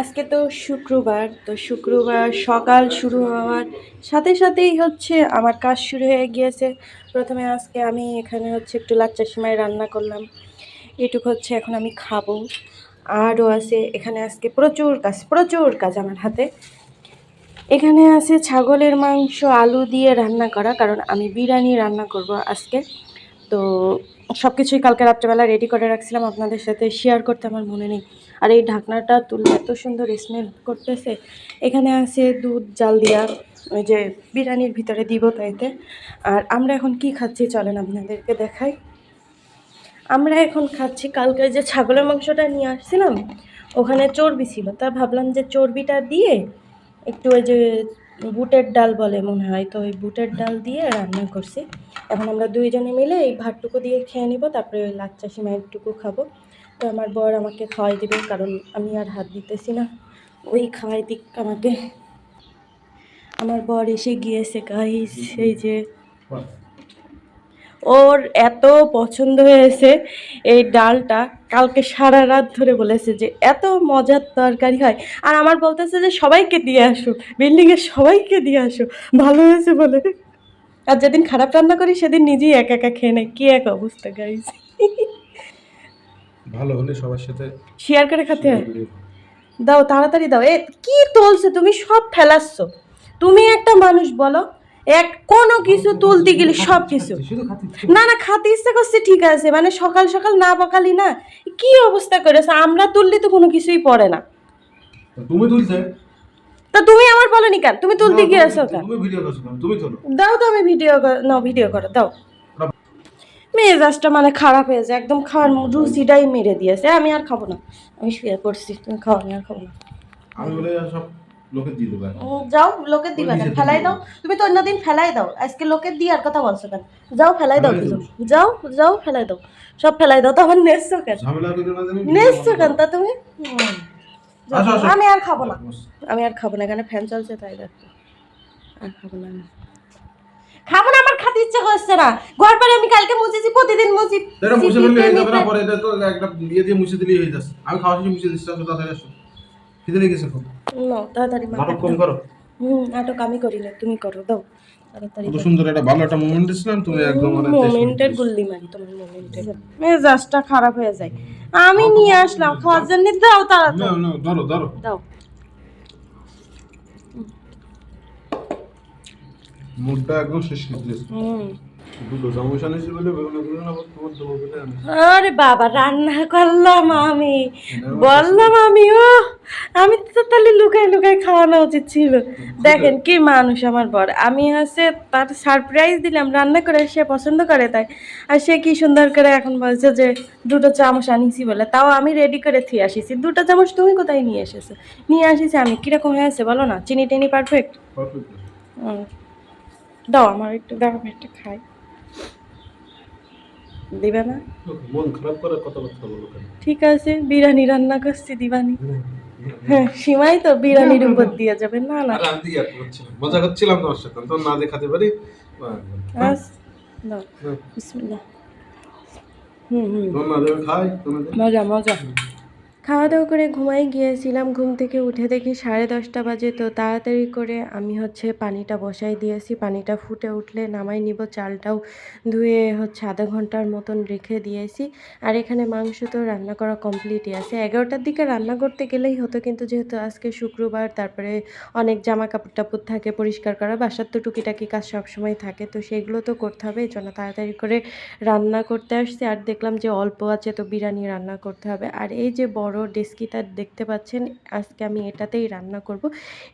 আজকে তো শুক্রবার তো শুক্রবার সকাল শুরু হওয়ার সাথে সাথেই হচ্ছে আমার কাজ শুরু হয়ে গিয়েছে। প্রথমে আজকে আমি এখানে হচ্ছে একটু লাচ্চা সিমাই রান্না করলাম। এটুকু হচ্ছে এখন আমি খাব। আরও আছে, এখানে আজকে প্রচুর কাজ প্রচুর কাজ আমার হাতে। এখানে আছে ছাগলের মাংস, আলু দিয়ে রান্না করা, কারণ আমি বিরিয়ানি রান্না করব আজকে। তো সব কিছুই কালকে রাত্রেবেলা রেডি করে রাখছিলাম। আপনাদের সাথে শেয়ার করতে আমার মনে নেই। আর এই ঢাকনাটা তুললে এত সুন্দর স্মেল করতেছে। এখানে আছে দুধ, জাল দিয়া, ওই যে বিরিয়ানির ভিতরে দিব তাইতে আর আমরা এখন কি খাচ্ছি চলেন আপনাদেরকে দেখাই। আমরা এখন খাচ্ছি কালকে যে ছাগলের মাংসটা নিয়ে আসছিলাম, ওখানে চর্বি ছিল। তা ভাবলাম যে চর্বিটা দিয়ে একটু ওই যে বুটের ডাল বলে মনে হয়, তো ওই বুটের ডাল দিয়ে রান্না করছি। এখন আমরা দুইজনে মিলে এই ভাতটুকু দিয়ে খেয়ে নিব, তারপরে ওই লাচ্চা সিমাইটুকু খাব। তো আমার বর আমাকে খাওয়াই দিবে, কারণ আমি আর হাত দিতেছি না। ওই খাওয়াই দিক আমাকে। আমার বর এসে গিয়েছে গাইস এই যে। ওর এত পছন্দ হয়েছে এই ডালটা, কালকে সারা রাত ধরে বলেছে যে এত মজার তরকারি হয়। আর আমার বলতেছে যে সবাইকে দিয়ে আসো বিল্ডিংয়ে সবাইকে দিয়ে আসো, ভালো হয়েছে বলে। আর যেদিন খারাপ রান্না করি, সেদিন নিজেই একা একা খেয়ে নেয়। কী এক অবস্থা গাইস ভালো হলে সবার সাথে শেয়ার করে খেতে হয়। দাও তাড়াতাড়ি দাও। এ কি তুলছে? তুমি সব ফেলাচ্ছ। তুমি একটা মানুষ বলো এক কোনো কিছু তুলতে গেলে সব কিছু। না না খাতে ইচ্ছা করছে ঠিক আছে। মানে সকাল সকাল না পাকালি না কি অবস্থা করেছে? আমরা তুললে তো কোনো কিছুই পড়ে না। তুমি তুলছে তা তুমি আমার বলনি কেন? তুমি তুলতে গিয়েছো কেন? তুমি ভিডিও করছ তুমি তোলো দাও তো আমি ভিডিও না ভিডিও করো দাও। মেজাজটা মানে খারাপ হয়েছে একদম খাওয়ার রুচিটাই মেরে দিয়েছে। আমি আর খাব না। আমি শুয়ে পড়ছি। তুমি খাও আমি আর খাব না। আমি বলে সব লোকে দিয়ে দেবো যাও কেন ফেলাই দাও। তুমি তো অন্যদিন ফেলাই দাও। আজকে লোকের দিয়ে আর কথা বলছো কেন? যাও ফেলাই দাও কিছু। যাও যাও ফেলাই দাও। সব ফেলাই দাও। তো আমার নেসছো কেন না নেসছো কেন তা তুমি। যাও। আমি আর খাব না। আমি আর খাব না। এখানে ফ্যান চলছে তাই দেখো। আর খাব না। খাব না আমার খেতে ইচ্ছা করছে না। ঘর পরে আমি কালকে মুছেছি প্রতিদিন মুছি। এটা মুছে ফেললে হয়ে যাবে না পরে এটা তো একটা দিয়ে দিয়ে মুছে দিলেই হয়ে যাচ্ছে। আমি খাওয়া শেষে মুছে দিচ্ছি তাড়াতাড়ি আসো। খিদে লেগেছে খুব না, তাড়াতাড়ি মা নাটক কম করো। হুম নাটক আমি করি না তুমি করো দাও। তাড়াতাড়ি কত সুন্দর একটা ভালো একটা মোমেন্ট দিছিলাম তুমি একদম মানে মোমেন্টের গুল্লি মারি তোমার মোমেন্টের মেজাজটা খারাপ হয়ে যায়। আমি নিয়ে আসলাম খাওয়ার জন্য দাও তাড়াতাড়ি। না না ধরো ধরো। দাও। মুডটা একদম শেষ করে হুম। আরে বাবা রান্না করলাম আমি। বললাম আমি ও আমি তো তাহলে লুকাই লুকাই খাওয়ানো উচিত ছিল। দেখেন কি মানুষ আমার বর। আমি হচ্ছে তার সারপ্রাইজ দিলাম রান্না করে সে পছন্দ করে তাই। আর সে কি সুন্দর করে এখন বলছে যে দুটো চামচ আনিছি বলে। তাও আমি রেডি করে থুয়ে আসিছি। দুটো চামচ তুমি কোথায় নিয়ে এসেছ? নিয়ে আসিছি আমি। কীরকম হয়েছে বলো না? চিনি টিনি পারফেক্ট পারফেক্ট দাও আমার একটু দাও আমি একটু খাই। দিবে না? মন খারাপ করার কথাবার্তা বলো ঠিক আছে বিরিয়ানি রান্না করছি দিবানি। হ্যাঁ সীমাই তো বিরিয়ানির উপর দিয়ে যাবে না না। আমি দিয়ে করছিলাম মজা করছিলাম তোমার সাথে তো না দেখাতে পারি। দাও বিসমিল্লাহ। হুম হুম। মজা মজা। খাওয়া দাওয়া করে ঘুমাই গিয়েছিলাম। ঘুম থেকে উঠে দেখি সাড়ে দশটা বাজে। তো তাড়াতাড়ি করে আমি হচ্ছে পানিটা বসাই দিয়েছি। পানিটা ফুটে উঠলে নামাই নিব। চালটাও ধুয়ে হচ্ছে আধা ঘণ্টার মতন রেখে দিয়েছি। আর এখানে মাংস তো রান্না করা কমপ্লিটই আছে। এগারোটার দিকে রান্না করতে গেলেই হতো। কিন্তু যেহেতু আজকে শুক্রবার, তারপরে অনেক জামা কাপড় টাপড় থাকে পরিষ্কার করা, বাসার তো টুকিটাকি কাজ সবসময় থাকে। তো সেগুলো তো করতে হবে। এই জন্য তাড়াতাড়ি করে রান্না করতে আসছি। আর দেখলাম যে অল্প আছে, তো বিরিয়ানি রান্না করতে হবে। আর এই যে বড় ডেস্কিটা দেখতে পাচ্ছেন। আজকে আমি এটাতেই রান্না করব।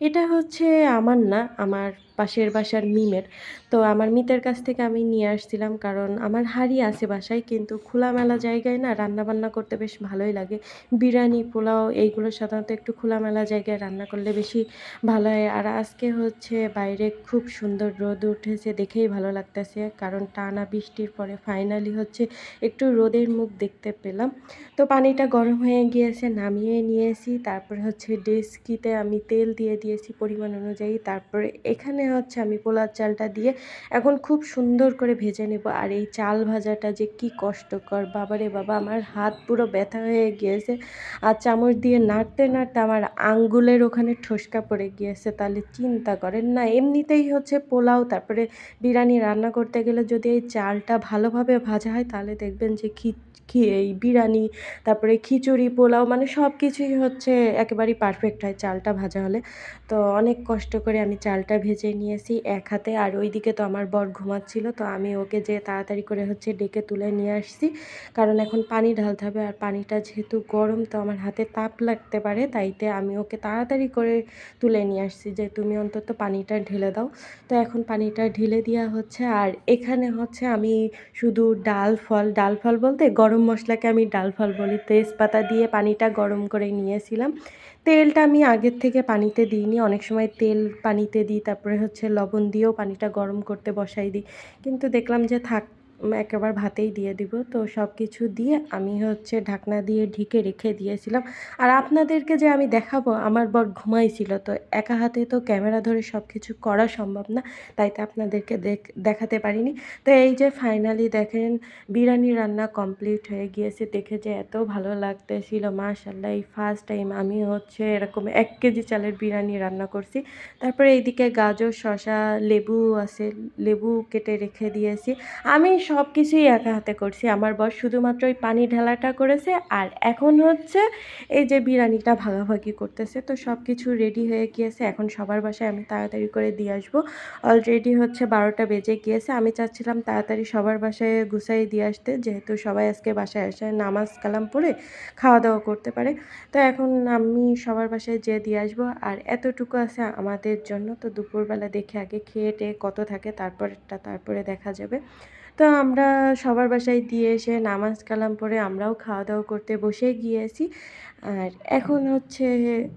এটা হচ্ছে আমার না, আমার পাশের বাসার মিমের। তো আমার মিতের কাছ থেকে আমি নিয়ে আসছিলাম কারণ আমার হাড়ি আছে বাসায় কিন্তু খোলামেলা জায়গায় না রান্না বান্না করতে বেশ ভালোই লাগে। বিরিয়ানি, পোলাও এইগুলো সাধারণত একটু খোলামেলা জায়গায় রান্না করলে বেশি ভালো হয়। আর আজকে হচ্ছে বাইরে খুব সুন্দর রোদ উঠেছে দেখেই ভালো লাগতেছে কারণ টানা বৃষ্টির পরে ফাইনালি হচ্ছে একটু রোদের মুখ দেখতে পেলাম। তো পানিটা গরম হয়ে গিয়েছে। গিয়েছে নামিয়ে নিয়েছি। তারপরে হচ্ছে ডেস্কিতে আমি তেল দিয়ে দিয়েছি পরিমাণ অনুযায়ী। তারপরে এখানে হচ্ছে আমি পোলার চালটা দিয়ে এখন খুব সুন্দর করে ভেজে নেব। আর এই চাল ভাজাটা যে কি কষ্টকর। বাবারে বাবা, আমার হাত পুরো ব্যথা হয়ে গিয়েছে। আর চামচ দিয়ে নাড়তে নাড়তে আমার আঙ্গুলের ওখানে ঠোসকা পড়ে গিয়েছে। তাহলে চিন্তা করেন না, এমনিতেই হচ্ছে পোলাও, তারপরে বিরিয়ানি রান্না করতে গেলে যদি এই চালটা ভালোভাবে ভাজা হয়, তাহলে দেখবেন যে খি, এই বিরিয়ানি, তারপরে খিচুড়ি, পোলাও মানে সব কিছুই হচ্ছে একেবারেই পারফেক্ট হয় চালটা ভাজা হলে। তো অনেক কষ্ট করে আমি চালটা ভেজে নিয়েছি এক হাতে, আর ওইদিকে তো আমার বর ঘুমাচ্ছিল, তো আমি ওকে যে তাড়াতাড়ি করে হচ্ছে ডেকে তুলে নিয়ে আসছি। কারণ এখন পানি ঢালতে হবে, আর পানিটা যেহেতু গরম, তো আমার হাতে তাপ লাগতে পারে, তাইতে আমি ওকে তাড়াতাড়ি করে তুলে নিয়ে আসছি যে তুমি অন্তত পানিটা ঢেলে দাও। তো এখন পানিটা ঢেলে দেওয়া হচ্ছে, আর এখানে হচ্ছে আমি শুধু ডাল, ফল ডাল ফল বলতে গরম মশলাকে আমি ডাল ফল বলি, তেজপাতা দিয়ে পানিটা গরম করে নিয়েছিলাম। তেলটা আমি আগের থেকে পানিতে দিইনি অনেক সময় তেল পানিতে দিই, তারপরে হচ্ছে লবণ দিয়েও পানিটা গরম করতে বসাই দিই। কিন্তু দেখলাম যে থাক একেবারে ভাতেই দিয়ে দিব। তো সব কিছু দিয়ে আমি হচ্ছে ঢাকনা দিয়ে ঢেকে রেখে দিয়েছিলাম। আর আপনাদেরকে যে আমি দেখাবো, আমার বর ঘুমাইছিল। তো একা হাতে তো ক্যামেরা ধরে সব কিছু করা সম্ভব না, তাই তো আপনাদেরকে দেখ- দেখাতে পারিনি। তো এই যে ফাইনালি দেখেন, বিরিয়ানি রান্না কমপ্লিট হয়ে গিয়েছে। দেখে যে এত ভালো লাগতেছিল। মাশাল্লাহ এই ফার্স্ট টাইম আমি হচ্ছে এরকম এক কেজি চালের বিরিয়ানি রান্না করছি। তারপরে এইদিকে গাজর শশা লেবু আছে, লেবু কেটে রেখে দিয়েছি। আমি সব কিছুই একা হাতে করছি। আমার বর শুধুমাত্র ওই পানি ঢালাটা করেছে আর এখন হচ্ছে এই যে বিরিয়ানিটা ভাগাভাগি করতেছে। তো সব কিছু রেডি হয়ে গিয়েছে। এখন সবার বাসায় আমি তাড়াতাড়ি করে দিয়ে আসব। অলরেডি হচ্ছে বারোটা বেজে গিয়েছে। আমি চাচ্ছিলাম তাড়াতাড়ি সবার বাসায় গুছাই দিয়ে আসতে। যেহেতু সবাই আজকে বাসায় আসে, নামাজ কালাম পড়ে খাওয়া দাওয়া করতে পারে। তো এখন আমি সবার বাসায় যেয়ে দিয়ে আসব। আর এতটুকু আছে আমাদের জন্য। তো দুপুরবেলা দেখে আগে খেয়ে টেয়ে কত থাকে, তারপরেরটা তারপরে দেখা যাবে। তো আমরা সবার বাসায় দিয়ে এসে নামাজ কালাম পড়ে আমরাও খাওয়া দাওয়া করতে বসে গিয়েছি। আর এখন হচ্ছে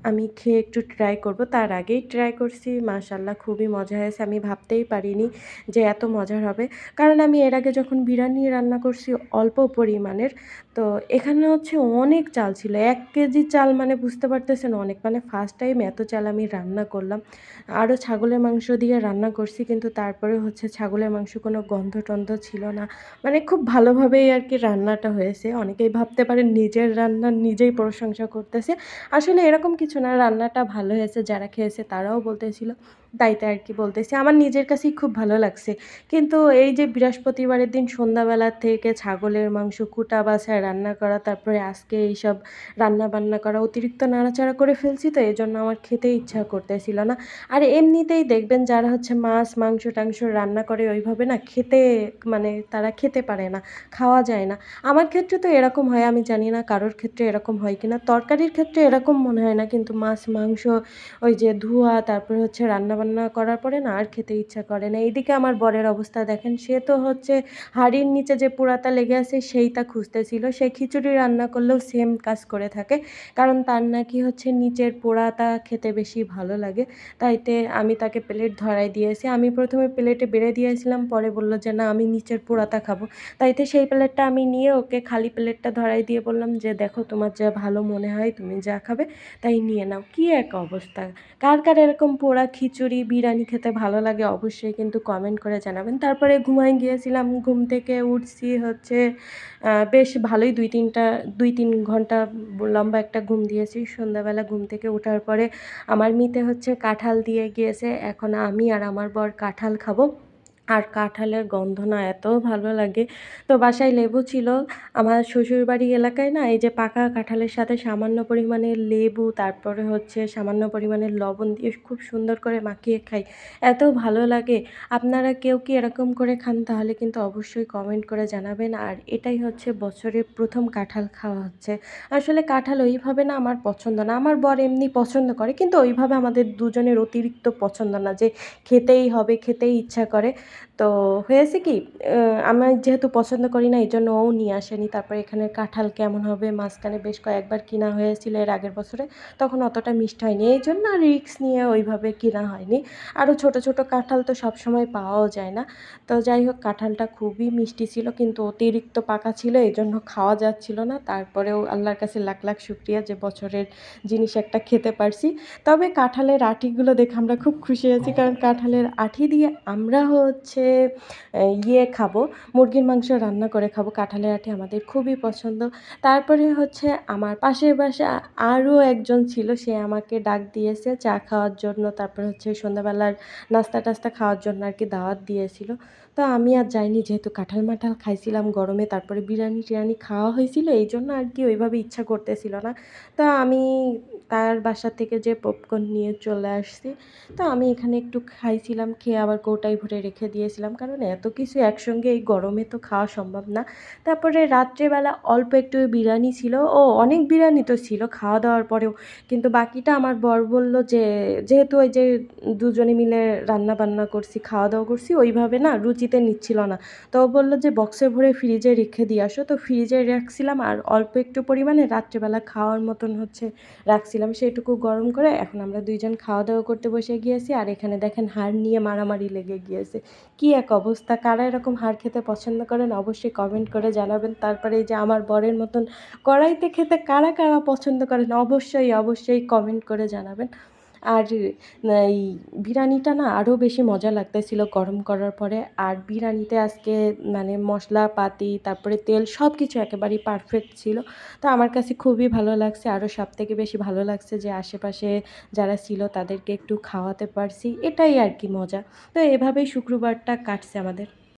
আমি খেয়ে একটু ট্রাই করব। তার আগেই ট্রাই করছি মাশাল্লাহ খুবই মজা হয়েছে। আমি ভাবতেই পারিনি যে এত মজার হবে। কারণ আমি এর আগে যখন বিরিয়ানি রান্না করছি অল্প পরিমাণের, তো এখানে হচ্ছে অনেক চাল ছিল। এক কেজি চাল মানে বুঝতে পারতেছেন, অনেক মানে ফার্স্ট টাইম এত চাল আমি রান্না করলাম। আরও ছাগলের মাংস দিয়ে রান্না করছি, কিন্তু তারপরে হচ্ছে ছাগলের মাংস কোনো গন্ধ টন্ধ ছিল না। মানে খুব ভালোভাবেই আর কি রান্নাটা হয়েছে। অনেকেই ভাবতে পারেন নিজের রান্না নিজেই প্রশংসা করতেছে। আসলে এরকম কিছু না রান্নাটা ভালো হয়েছে যারা খেয়েছে তারাও বলতেছিল। তাইতে আর কি বলতেছি। আমার নিজের কাছেই খুব ভালো লাগছে। কিন্তু এই যে বৃহস্পতিবারের দিন সন্ধ্যাবেলা থেকে ছাগলের মাংস, কুটা বাছায় রান্না করা, তারপরে আজকে এইসব রান্না বান্না করা, অতিরিক্ত নাড়াচাড়া করে ফেলছি তো এই জন্য আমার খেতে ইচ্ছা করতেছিল না। আর এমনিতেই দেখবেন যারা হচ্ছে মাছ, মাংস, টাংস রান্না করে ওইভাবে না খেতে মানে তারা খেতে পারে না, খাওয়া যায় না। আমার ক্ষেত্রে তো এরকম হয়, আমি জানি না কারোর ক্ষেত্রে এরকম হয় কিনা, তরকারির ক্ষেত্রে এরকম মনে হয় না, কিন্তু মাছ, মাংস, ওই যে ধোয়া, তারপরে হচ্ছে রান্নাবান্না করার পরে না আর খেতে ইচ্ছা করে না। এইদিকে আমার বরের অবস্থা দেখেন, সে তো হচ্ছে হাঁড়ির নিচে যে পুরাতা লেগে আছে সেই সেইটা খুঁজতেছিল। সে খিচুড়ি রান্না করলেও সেম কাজ করে থাকে, কারণ তার নাকি হচ্ছে নিচের পোড়াতা খেতে বেশি ভালো লাগে। তাইতে আমি তাকে প্লেট ধরাই দিয়েছি। আমি প্রথমে প্লেটে বেড়ে দিয়েছিলাম, পরে বলল যে, না, আমি নিচের পোড়াতা খাব। তাইতে সেই প্লেটটা আমি নিয়ে ওকে খালি প্লেটটা ধরাই দিয়ে বললাম যে, দেখো, তোমার যা ভালো মনে হয়, তুমি যা খাবে, তাই নিয়ে নাও। কী এক অবস্থা! কার কার এরকম পোড়া খিচুড়ি বিরিয়ানি খেতে ভালো লাগে অবশ্যই কিন্তু কমেন্ট করে জানাবেন। তারপরে ঘুমাই গিয়েছিলাম, ঘুম থেকে উঠছি হচ্ছে বেশ ভালোই দুই তিনটা, দুই তিন ঘণ্টা লম্বা একটা ঘুম দিয়েছি। সন্ধ্যাবেলা ঘুম থেকে ওঠার পরে আমার মিতে হচ্ছে কাঁঠাল দিয়ে গিয়েছে। এখন আমি আর আমার বর কাঁঠাল খাব। আর কাঁঠালের গন্ধ না এত ভালো লাগে। তো বাসায় লেবু ছিল। আমার শ্বশুরবাড়ি এলাকায় না এই যে পাকা কাঁঠালের সাথে সামান্য পরিমাণে লেবু, তারপরে হচ্ছে সামান্য পরিমাণে লবণ দিয়ে খুব সুন্দর করে মাখিয়ে খাই। এত ভালো লাগে। আপনারা কেউ কি এরকম করে খান তাহলে কিন্তু অবশ্যই কমেন্ট করে জানাবেন। আর এটাই হচ্ছে বছরের প্রথম কাঁঠাল খাওয়া হচ্ছে। আসলে কাঁঠাল ওইভাবে না আমার পছন্দ না। আমার বর এমনি পছন্দ করে, কিন্তু ওইভাবে আমাদের দুজনের অতিরিক্ত পছন্দ না যে খেতেই হবে, খেতেই ইচ্ছা করে। তো হয়েছে কি আমি যেহেতু পছন্দ করি না এই জন্য ও নিয়ে আসেনি। তারপর এখানে কাঁঠাল কেমন হবে, মাঝখানে বেশ কয়েকবার কিনা হয়েছিল এর আগের বছরে, তখন অতটা মিষ্টি হয়নি। এই জন্য রিক্স নিয়ে ওইভাবে কিনা হয়নি। আরও ছোট ছোট কাঁঠাল তো সবসময় পাওয়াও যায় না। তো যাই হোক, কাঁঠালটা খুবই মিষ্টি ছিল, কিন্তু অতিরিক্ত পাকা ছিল এই জন্য খাওয়া যাচ্ছিল না। তারপরেও আল্লাহর কাছে লাখ লাখ শুক্রিয়া যে বছরের জিনিস একটা খেতে পারছি। তবে কাঁঠালের আঠিগুলো দেখে আমরা খুব খুশি হয়েছি, কারণ কাঁঠালের আঠি দিয়ে আমরা হচ্ছে আহ, ইয়ে খাব মুরগির মাংস রান্না করে খাব। কাঁঠালের আটি আমাদের খুবই পছন্দ। তারপরে হচ্ছে আমার পাশের বাসা আরও একজন ছিল সে আমাকে ডাক দিয়েছে চা খাওয়ার জন্য। তারপরে হচ্ছে সন্ধ্যাবেলার নাস্তা টাস্তা খাওয়ার জন্য আর কি দাওয়াত দিয়েছিল। তো আমি আর যাইনি, যেহেতু কাঁঠাল মাঠাল খাইছিলাম গরমে, তারপরে বিরিয়ানি টিরিয়ানি খাওয়া হয়েছিল, এই জন্য আর কি ওইভাবে ইচ্ছা করতেছিল না। তো আমি তার বাসা থেকে যে পপকর্ন নিয়ে চলে আসছি, তো আমি এখানে একটু খাইছিলাম, খেয়ে আবার কৌটাই ভরে রেখে দিয়েছিলাম, কারণ এত কিছু একসঙ্গে এই গরমে তো খাওয়া সম্ভব না। তারপরে রাত্রেবেলা অল্প একটু বিরিয়ানি ছিল, ও অনেক বিরিয়ানি তো ছিল খাওয়া দাওয়ার পরেও, কিন্তু বাকিটা আমার বর বলল যে, যেহেতু ওই যে দুজনে মিলে রান্না বান্না করছি, খাওয়া দাওয়া করছি, ওইভাবে না রুচিতে নিচ্ছিল না। তো বলল যে, বক্সে ভরে ফ্রিজে রেখে দিয়ে আসো। তো ফ্রিজে রাখছিলাম আর অল্প একটু পরিমাণে রাত্রেবেলা খাওয়ার মতন হচ্ছে রাখছিলাম। সেটুকু গরম করে এখন আমরা দুইজন খাওয়া দাওয়া করতে বসে গিয়েছি আর এখানে দেখেন হাড় নিয়ে মারামারি লেগে গিয়েছে। কি এক অবস্থা! কারা এরকম হাড় খেতে পছন্দ করেন অবশ্যই কমেন্ট করে জানাবেন। তারপরে এই যে আমার বরের মতন কড়াইতে খেতে কারা কারা পছন্দ করেন অবশ্যই অবশ্যই কমেন্ট করে জানাবেন। আর এই বিরিয়ানিটা না আরও বেশি মজা লাগতেছিল গরম করার পরে। আর বিরিয়ানিতে আজকে মানে মশলাপাতি, তারপরে তেল সব কিছু একেবারেই পারফেক্ট ছিল। তো আমার কাছে খুবই ভালো লাগছে। আরও সব থেকে বেশি ভালো লাগছে যে আশেপাশে যারা ছিল তাদেরকে একটু খাওয়াতে পারছি। এটাই আর কি মজা। তো এভাবেই শুক্রবারটা কাটছে আমাদের।